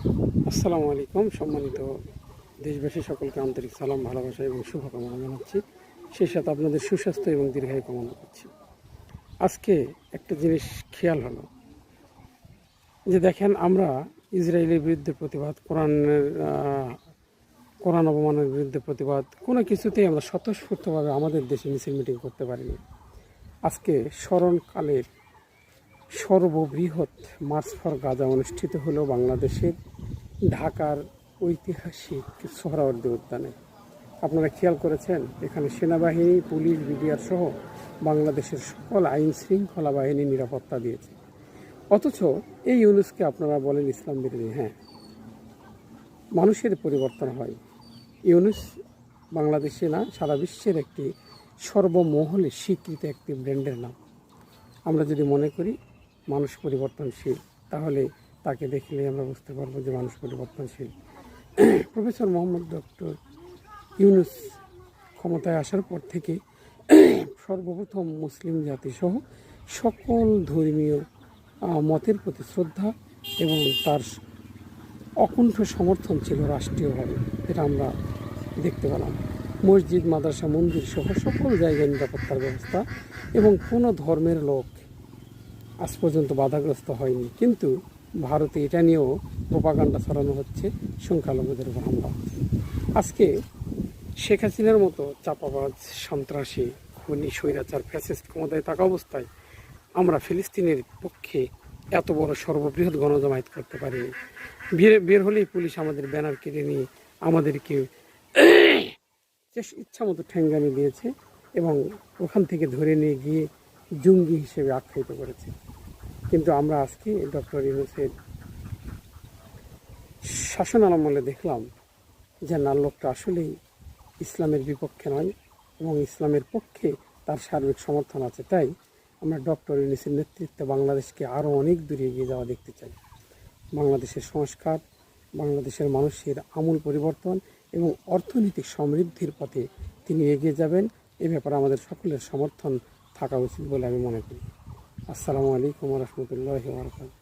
আসসালামু আলাইকুম, সম্মানিত দেশবাসী, সকলকে আন্তরিক সালাম, ভালোবাসা এবং শুভকামনা জানাচ্ছি। সেই সাথে আপনাদের সুস্বাস্থ্য এবং দীর্ঘায়ু কামনা করছি। আজকে একটা জিনিস খেয়াল হলো, যে দেখেন আমরা ইসরায়েলের বিরুদ্ধে প্রতিবাদ, কোরআনের কোরআন অবমানের বিরুদ্ধে প্রতিবাদ, কোনো কিছুতেই আমরা স্বতঃস্ফূর্তভাবে আমাদের দেশে মিছিল মিটিং করতে পারিনি। আজকে স্মরণকালের সর্ববৃহৎ মার্চ ফর গাজা অনুষ্ঠিত হলো বাংলাদেশের ঢাকার ঐতিহাসিক সোহরাওয়ার্দী উদ্যানে। আপনারা খেয়াল করেছেন, এখানে সেনাবাহিনী, পুলিশ, বিডিআর সহ বাংলাদেশের সকল আইন শৃঙ্খলা বাহিনী নিরাপত্তা দিয়েছে। অথচ এই ইউনুসকে আপনারা বলেন ইসলাম বিরোধী হ্যাঁ। মানুষের পরিবর্তন হয়। ইউনুস বাংলাদেশে না সারা বিশ্বের একটি সর্বমহলে স্বীকৃত একটি ব্র্যান্ডের নাম। আমরা যদি মনে করি মানুষ পরিবর্তনশীল, তাহলে তাকে দেখলে আমরা বুঝতে পারব যে মানুষ পরিবর্তনশীল। প্রফেসর মোহাম্মদ ডক্টর ইউনুস ক্ষমতায় আসার পর থেকে সর্বপ্রথম মুসলিম জাতিসহ সকল ধর্মীয় মতের প্রতি শ্রদ্ধা এবং তার অকুণ্ঠ সমর্থন ছিল রাষ্ট্রীয়ভাবে, এটা আমরা দেখতে পেলাম। মসজিদ, মাদ্রাসা মন্দির সহ সকল জায়গায় নিরাপত্তার ব্যবস্থা এবং কোনো ধর্মের লোক আজ পর্যন্ত বাধাগ্রস্ত হয়নি। কিন্তু ভারতে এটা নিয়েও প্রোপাগান্ডা ছড়ানো হচ্ছে, সংখ্যালঘুদের উপর হামলা হচ্ছে। আজকে শেখ হাসিনার মতো চাপাবাজ, সন্ত্রাসী, খুনি, স্বৈরাচার, ফ্যাসিস্ট ক্ষমতায় থাকা অবস্থায় আমরা ফিলিস্তিনের পক্ষে এত বড় সর্ববৃহৎ গণজমায়েত করতে পারিনি বের হলেই পুলিশ আমাদের ব্যানার কেটে নিয়ে আমাদেরকে ইচ্ছা মতো ঠ্যাঙ্গানি দিয়েছে এবং ওখান থেকে ধরে নিয়ে গিয়ে জঙ্গি হিসেবে আখ্যায়িত করেছে। কিন্তু আমরা আজকে ডক্টর ইউনুসের শাসন আমলে দেখলাম যে না, লোকটা আসলেই ইসলামের বিপক্ষে নয় এবং ইসলামের পক্ষে তার সার্বিক সমর্থন আছে। তাই আমরা ডক্টর ইউনুসের নেতৃত্বে বাংলাদেশকে আরও অনেক দূরে এগিয়ে যাওয়া দেখতে চাই। বাংলাদেশের সংস্কার, বাংলাদেশের মানুষের আমূল পরিবর্তন এবং অর্থনৈতিক সমৃদ্ধির পথে তিনি এগিয়ে যাবেন। এ ব্যাপারে আমাদের সকলের সমর্থন থাকা উচিত বলে আমি মনে করি। আসসালামু আলাইকুম রহমতুল্লাহ বরকাত